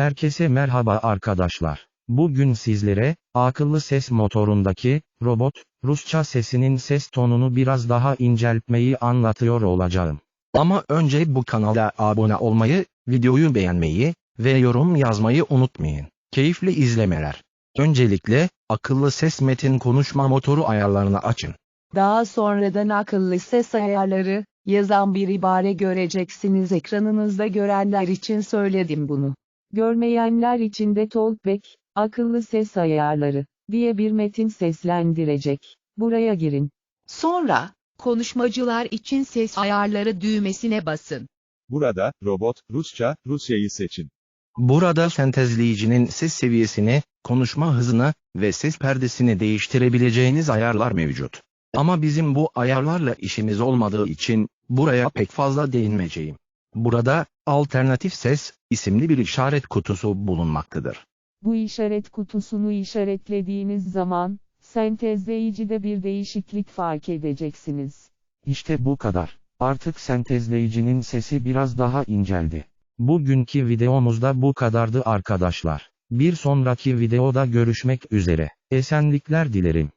Herkese merhaba arkadaşlar. Bugün sizlere, akıllı ses motorundaki, robot, Rusça sesinin ses tonunu biraz daha inceltmeyi anlatıyor olacağım. Ama önce bu kanala abone olmayı, videoyu beğenmeyi ve yorum yazmayı unutmayın. Keyifli izlemeler. Öncelikle, akıllı ses metin konuşma motoru ayarlarını açın. Daha sonradan akıllı ses ayarları, yazan bir ibare göreceksiniz ekranınızda görenler için söyledim bunu. Görmeyenler için de Talkback, akıllı ses ayarları, diye bir metin seslendirecek. Buraya girin. Sonra, konuşmacılar için ses ayarları düğmesine basın. Burada, robot, Rusça, Rusya'yı seçin. Burada sentezleyicinin ses seviyesini, konuşma hızını ve ses perdesini değiştirebileceğiniz ayarlar mevcut. Ama bizim bu ayarlarla işimiz olmadığı için, buraya pek fazla değinmeyeceğim. Burada, alternatif ses, isimli bir işaret kutusu bulunmaktadır. Bu işaret kutusunu işaretlediğiniz zaman, sentezleyicide bir değişiklik fark edeceksiniz. İşte bu kadar. Artık sentezleyicinin sesi biraz daha inceldi. Bugünkü videomuzda bu kadardı arkadaşlar. Bir sonraki videoda görüşmek üzere. Esenlikler dilerim.